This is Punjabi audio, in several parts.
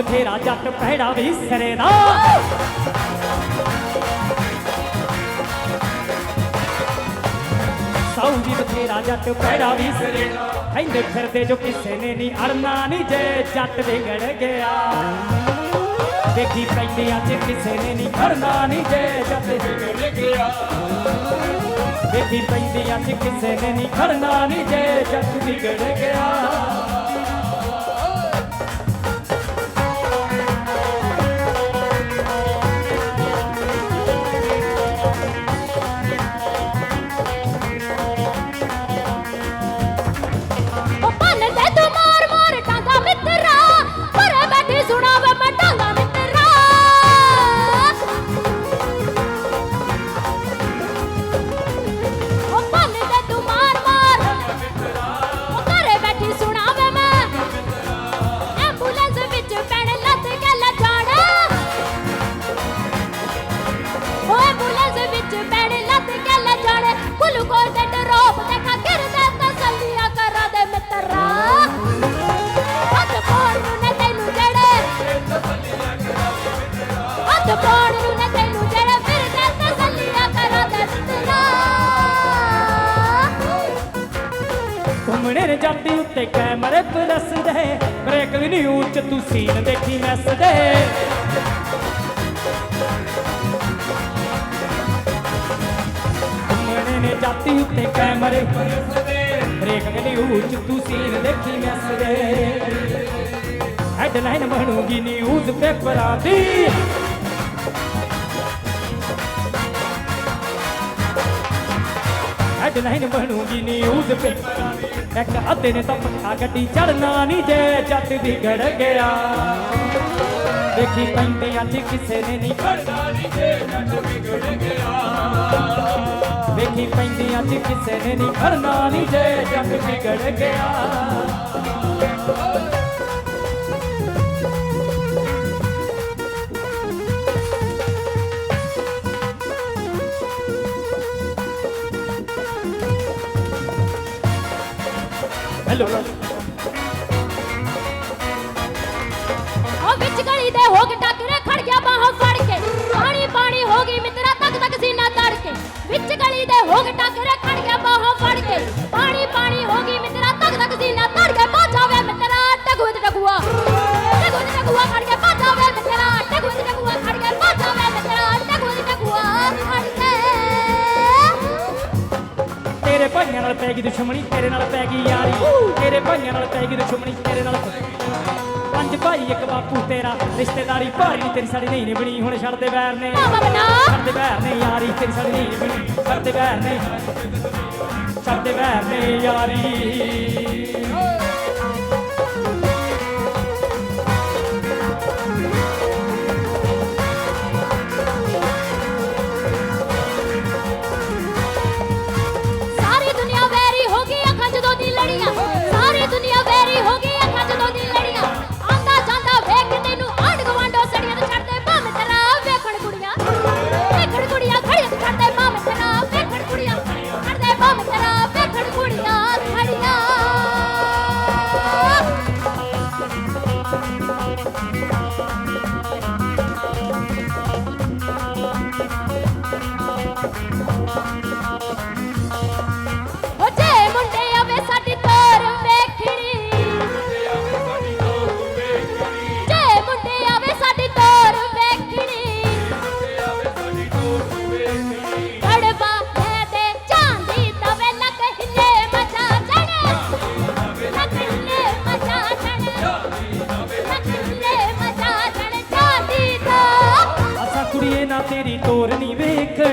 ਬਥੇਰਾ ਜੱਟ ਪਹਿੜਾ ਵੀ ਸਿਰੇ ਦਾ। ਸਾਊ ਵੀ ਬਥੇਰਾ ਜੱਟ ਪਹਿੜਾ ਵੀ ਸਰੇ ਦਾ। ਕਹਿੰਦੇ ਫਿਰਦੇ ਜੋ ਕਿਸੇ ਨੇ ਨਹੀਂ ਅੜਨਾ ਨਹੀਂ ਜੇ ਜੱਟ ਵਿਗੜ ਗਿਆ। ਦੇਖੀ ਪੈਂਦੀਆਂ ਚ ਕਿਸੇ ਨੇ ਨਹੀਂ ਖੜਨਾ ਨਹੀਂ ਜੇ ਜੱਟ ਵਿਗੜ ਗਿਆ। ਦੇਖੀ ਪੈਂਦੀਆਂ ਚ ਕਿਸੇ ਨੇ ਨਹੀਂ ਖੜਨਾ ਨਹੀਂ ਜੇ ਜੱਟ ਵਿਗੜ ਗਿਆ। ਜਾਂਦੀ ਉੱਤੇ ਕੈਮਰੇ ਪਲਸਦੇ ਬ੍ਰੇਕ ਵੀ ਨਹੀਂ ਉੱਚ ਤੂੰ ਸੀਨ ਦੇਖੀ ਨੱਸਦੇ। ਘੁੰਮਣੇ ਨੇ ਜਾਂਦੀ ਉੱਤੇ ਕੈਮਰੇ ਪਲਸਦੇ ਬ੍ਰੇਕ ਵੀ ਨਹੀਂ ਉੱਚ ਤੂੰ ਸੀਨ ਦੇਖੀ ਨੱਸਦੇ। ਹੈਡਲਾਈਨ ਬਣੂਗੀ ਨਿਊਜ਼ ਪੇਪਰਾਂ ਦੀ ਹੈਡਲਾਈਨ ਬਣੂਗੀ ਨਿਊਜ਼ ਪੇਪਰਾਂ ਇੱਕ ਅੱਧੇ ਨੇ ਤਾਂ ਪੱਖਾ ਗੱਡੀ ਚੜਨਾ ਨਹੀਂ ਜੇ ਜੱਟ ਵਿਗੜ ਗਿਆ। ਦੇਖੀ ਪੈਂਦੇ ਅੱਜ ਕਿਸੇ ਨੇ ਨਹੀਂ ਖੜਨਾ ਨਹੀਂ ਜੇ ਜੱਟ ਵਿਗੜ ਗਿਆ। ਦੇਖੀ ਪੈਂਦੇ ਅੱਜ ਕਿਸੇ ਨੇ ਨਹੀਂ ਖੜਨਾ ਨਹੀਂ ਜੇ ਜੱਟ ਵਿਗੜ ਗਿਆ। ਹੈਲੋ ਉਹ ਵਿੱਚ ਗਲੀ ਦੇ ਹੋ ਕੇ ਟੱਕਰੇ ਖੜ ਗਿਆ ਬਾਹਾਂ ਫੜ ਕੇ। ਪਾਣੀ ਪਾਣੀ ਹੋ ਗਈ ਮਿੱਤਰਾ ਤੱਕ ਤੱਕ ਸੀਨਾ ਤੜ ਕੇ ਵਿੱਚ ਗਲੀ ਦੇ ਹੋ ਕੇ ਟੱਕਰੇ ਖੜ ਗਿਆ ਬਾਹਾਂ ਫੜ ਕੇ। ਪਾਣੀ ਪਾਣੀ ਹੋ ਗਈ ਮਿੱਤਰਾ ਤੱਕ ਤੱਕ ਸੀਨਾ ਤੜ ਨਾਲ ਪੈ ਗਈ ਦੁਸ਼ਮਣੀ ਤੇਰੇ ਨਾਲ ਪੈ ਗਈ ਯਾਰੀ। ਤੇਰੇ ਭਾਈਆਂ ਨਾਲ ਪੈ ਗਈ ਦੁਸ਼ਮਣੀ ਤੇਰੇ ਨਾਲ ਪੰਜ ਭਾਈ ਇੱਕ ਬਾਪੂ ਤੇਰਾ ਰਿਸ਼ਤੇਦਾਰੀ। ਭਾਰੀ ਨੀ ਤੇਰੀ ਸਾਡੀ ਨਹੀਂ ਨਿਭਣੀ ਹੁਣ ਛੱਡ ਦੇ ਵੈਰ ਨੇ। ਬਣਾ। ਛੱਡ ਦੇ ਵੈਰ ਨੇ ਯਾਰੀ। ਤੇਰੀ ਸਾਡੀ ਨਹੀਂ ਨਿਭਣੀ ਛੱਡ ਦੇ ਵੈਰ ਨੇ। ਛੱਡ ਦੇ ਵੈਰ ਨੇ ਯਾਰੀ।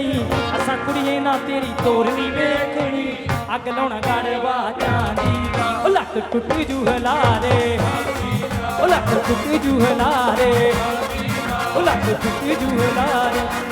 ਵੇਖਣੀ, ਅਸਾਂ ਕੁੜੀਏ ਨਾ ਤੇਰੀ ਤੋਰਨੀ ਨਹੀਂ ਵੇਖਣੀ। ਅੱਗ ਲਾਉਣਾ ਗੜਵਾ ਚਾਂਦੀ ਦੀ ਉਹ ਲੱਕ ਟੁੱਟ ਜੂ ਹਲਾਰੇ। ਉਹ ਲੱਕ ਟੁੱਟ ਜੂ ਹਲਾਰੇ। ਉਹ ਲੱਕ ਟੁੱਟ ਜੂ ਹਲਾਰੇ।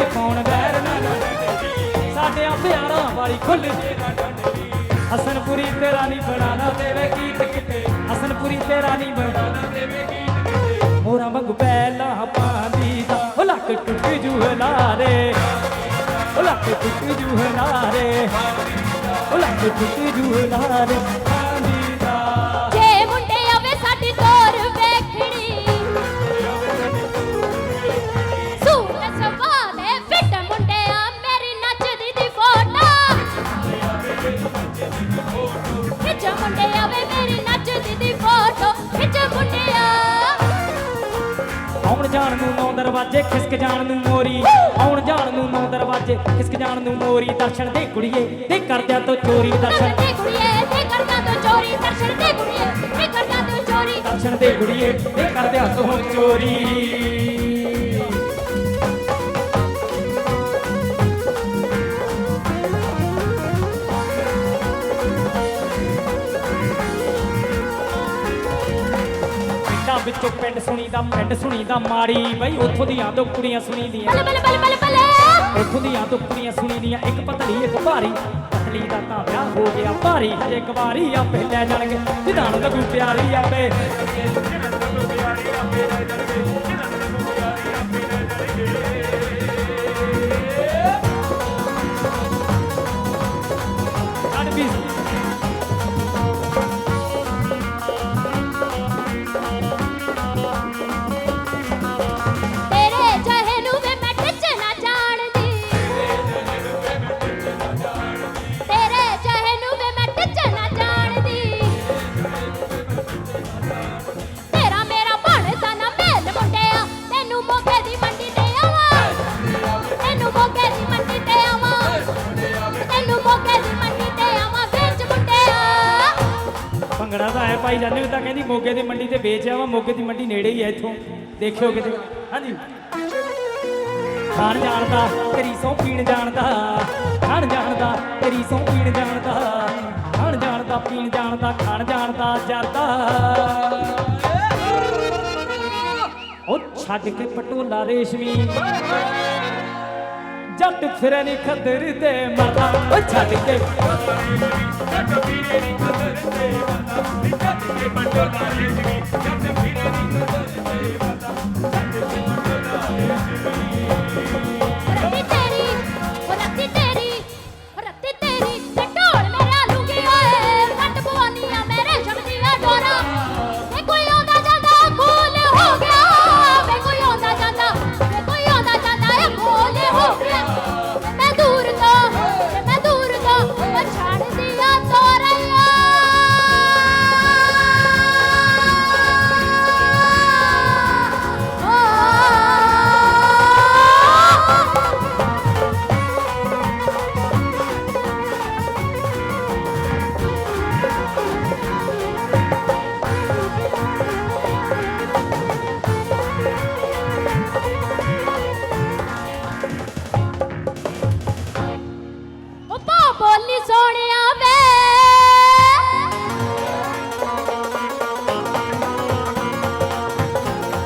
ਦੇ ਕੌਣ ਵੈਰ ਨਾ ਲੜਦੇ ਸਾਡੇ ਆ ਪਿਆਰਾਂ ਵਾਲੀ ਖੁੱਲ ਜੇ ਹਸਨਪੁਰੀ ਤੇਰਾ ਨਹੀਂ ਬਣਾਣਾ ਦੇਵੇ ਗੀਤ ਕਿਤੇ। ਹਸਨਪੁਰੀ ਤੇਰਾ ਨਹੀਂ ਬਣਾਣਾ ਦੇਵੇ ਗੀਤ ਕਿਤੇ। ਮੋਰਾ ਵਾਂਗੂ ਪਹਿਲਾ ਪਾਂਦੀ ਦਾ ਉਹ ਲੱਕ ਟੁੱਟ ਜੂ ਹਲਾਰੇ। ਉਹ ਲੱਕ ਟੁੱਟ ਜੂ ਹਲਾਰੇ। ਉਹ ਲੱਕ ਟੁੱਟ ਜੂ ਹਲਾਰੇ। ਖਿੱਚ ਮੁੰਡਿਆ ਵੇ ਮੇਰੀ ਨੱਚਦੀ ਦੀ ਫੋਟੋ ਖਿੱਚ ਮੁੰਡਿਆ। ਆਉਣ ਜਾਣ ਨੂੰ ਨੌ ਦਰਵਾਜ਼ੇ ਖਿਸਕ ਜਾਣ ਨੂੰ ਮੋਰੀ। ਆਉਣ ਜਾਣ ਨੂੰ ਨੌ ਦਰਵਾਜ਼ੇ ਖਿਸਕ ਜਾਣ ਨੂੰ ਮੋਰੀ। ਦਰਸ਼ਨ ਦੇ ਕੁੜੀਏ ਦੇ ਕਰਦਿਆਂ ਤੋਂ ਚੋਰੀ ਦਰਸ਼ਨ। ਦੇ ਕੁੜੀਏ ਤੇ ਕਰਦਾ ਤੂੰ ਚੋਰੀ ਦਰਸ਼ਨ ਦੇ ਕੁੜੀਏ ਤੇ ਕਰਦਾ ਤੂੰ ਚੋਰੀ। ਦਰਸ਼ਨ ਦੇ ਕੁੜੀਏ ਦੇ ਕਰਦਿਆਂ ਤੋਂ ਚੋਰੀ। ਵਿੱਚੋਂ ਪਿੰਡ ਸੁਣੀਦਾ ਪਿੰਡ ਸੁਣੀਦਾ ਮਾੜੀ ਬਈ ਉੱਥੋਂ ਦੀਆਂ ਦੋ ਕੁੜੀਆਂ ਸੁਣੀਦੀਆਂ। ਬਲ ਬਲ ਬਲ ਬਲ ਬਲ। ਇੱਥੋਂ ਦੀਆਂ ਦੋ ਕੁੜੀਆਂ ਸੁਣੀ ਦੀਆਂ ਇੱਕ ਪਤਲੀ ਇੱਕ ਭਾਰੀ। ਪਤਲੀ ਦਾ ਤਾਂ ਵਿਆਹ ਹੋ ਗਿਆ ਭਾਰੀ ਹਜੇ ਇੱਕ ਵਾਰੀ ਆਪੇ ਲੈ ਜਾਣਗੇ ਜਿਦਾਂ ਨੂੰ ਲੱਗੂ ਪਿਆਰੀ ਆਪੇ ਛੱਡ ਭੰਗੜਾ ਤਾਂ ਹੈ ਭਾਈ ਜਾਨੇ ਤਾਂ ਕਹਿੰਦੀ ਮੋਗੇ ਦੀ ਮੰਡੀ ਤੇ ਵੇਚ ਆਵਾ, ਮੋਗੇ ਦੀ ਮੰਡੀ ਨੇੜੇ ਹੀ ਹੈ ਇੱਥੋਂ। ਦੇਖਿਓ ਕਿਤੇ। ਹਾਂਜੀ। ਖਾਣ ਜਾਣਦਾ ਤੇਰੀ ਸੌ ਪੀਣ ਜਾਣਦਾ ਖਾਣ ਜਾਣਦਾ ਤੇਰੀ ਸੌ ਪੀਣ ਜਾਣਦਾ ਖਾਣ ਜਾਣਦਾ ਪੀਣ ਜਾਣਦਾ ਖਾਣ ਜਾਣਦਾ ਜਰਦਾ ਉਹ ਛੱਡ ਕੇ ਪਟੋਲਾ ਰੇਸ਼ਮੀ। ਜੱਟ ਫਿਰੇ ਨਹੀਂ ਖੱਦਰ ਤੇ ਮਰਦਾ ਓ ਛੱਡ ਕੇ। ਜੱਟ ਫਿਰੇ ਨਹੀਂ ਖੱਦਰ ਤੇ ਮਰਦਾ ਜੱਟ ਫਿਰੇ ਨਹੀਂ ਖੱਦਰ ਤੇ